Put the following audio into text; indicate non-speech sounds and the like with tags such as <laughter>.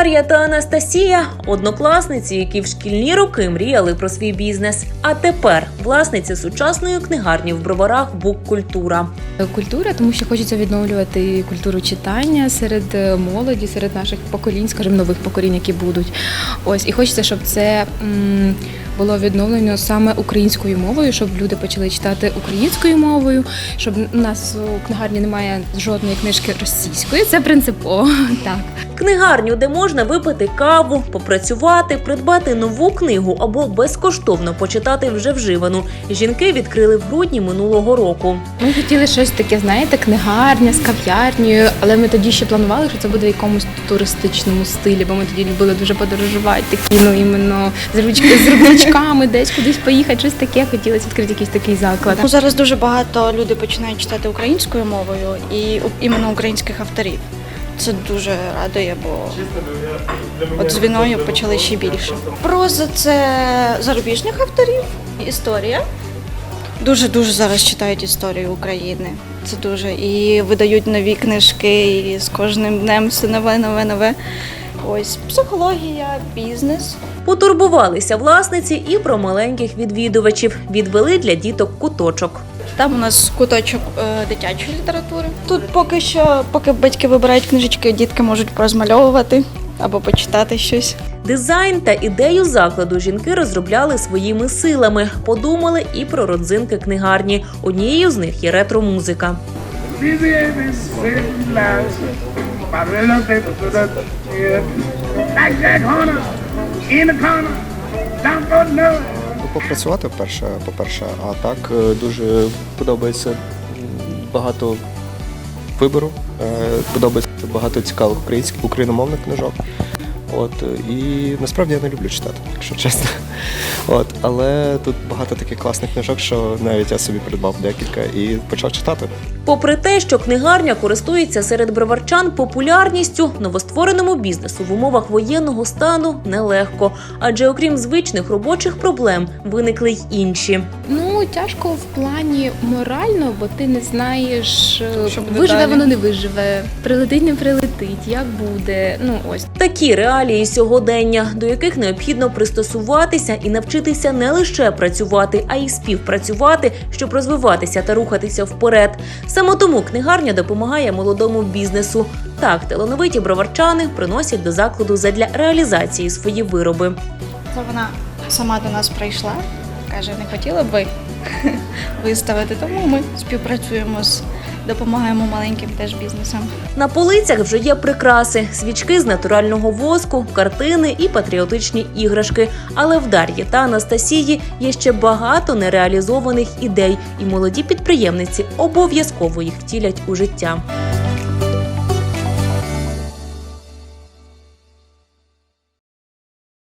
Дар'я та Анастасія однокласниці, які в шкільні роки мріяли про свій бізнес. А тепер власниці сучасної книгарні в броварах Бук-культура. Культура, тому що хочеться відновлювати культуру читання серед е, молоді, серед наших поколінь, скажімо, нових поколінь, які будуть. Ось і хочеться, щоб це було відновлено саме українською мовою, щоб люди почали читати українською мовою, щоб у нас у книгарні немає жодної книжки російської. Це принципово <laughs> так. Книгарню, де можна випити каву, попрацювати, придбати нову книгу або безкоштовно почитати вже вживану. Жінки відкрили в грудні минулого року. Ми хотіли щось таке, знаєте, книгарня з кав'ярнею, але ми тоді ще планували, що це буде в якомусь туристичному стилі, бо ми тоді любили дуже подорожувати, такі, ну іменно з ручки з рюкзачками, десь кудись поїхати, щось таке. Хотілося відкрити якийсь такий заклад. Ну, зараз дуже багато людей починають читати українською мовою і іменно українських авторів. Це дуже радує, бо от з війною почали ще більше. Проза це зарубіжних авторів, історія. Дуже дуже зараз читають історію України. Це дуже і видають нові книжки, і з кожним днем все нове, нове, нове. Ось психологія, бізнес. Потурбувалися власниці і про маленьких відвідувачів. Відвели для діток куточок. Там у нас куточок е, дитячої літератури. Тут поки що, поки батьки вибирають книжечки, дітки можуть порозмальовувати або почитати щось. Дизайн та ідею закладу жінки розробляли своїми силами. Подумали і про родзинки книгарні. Однією з них є ретро-музика. Попрацювати перше, по-перше, а так е, дуже подобається багато вибору, е, подобається багато цікавих українських україномовних книжок. От е, і насправді я не люблю читати, якщо чесно. От, але тут багато таких класних книжок, що навіть я собі придбав декілька і почав читати. Попри те, що книгарня користується серед броварчан популярністю, новоствореному бізнесу в умовах воєнного стану нелегко, адже окрім звичних робочих проблем виникли й інші. Ну тяжко в плані морально, бо ти не знаєш, е, Що буде виживе далі? воно не виживе, прилетить, не прилетить, як буде. Ну ось Такі реалії сьогодення, до яких необхідно пристосуватися і навчитися не лише працювати, а й співпрацювати, щоб розвиватися та рухатися вперед. Саме тому книгарня допомагає молодому бізнесу. Так, талановиті броварчани приносять до закладу задля реалізації свої вироби. Це вона сама до нас прийшла, каже, не хотіла б ви <laughs> виставити, тому ми співпрацюємо з допомагаємо маленьким теж бізнесам. На полицях вже є прикраси, свічки з натурального воску, картини і патріотичні іграшки. Але в Дар'ї та Анастасії є ще багато нереалізованих ідей, і молоді підприємниці обов'язково їх втілять у життя.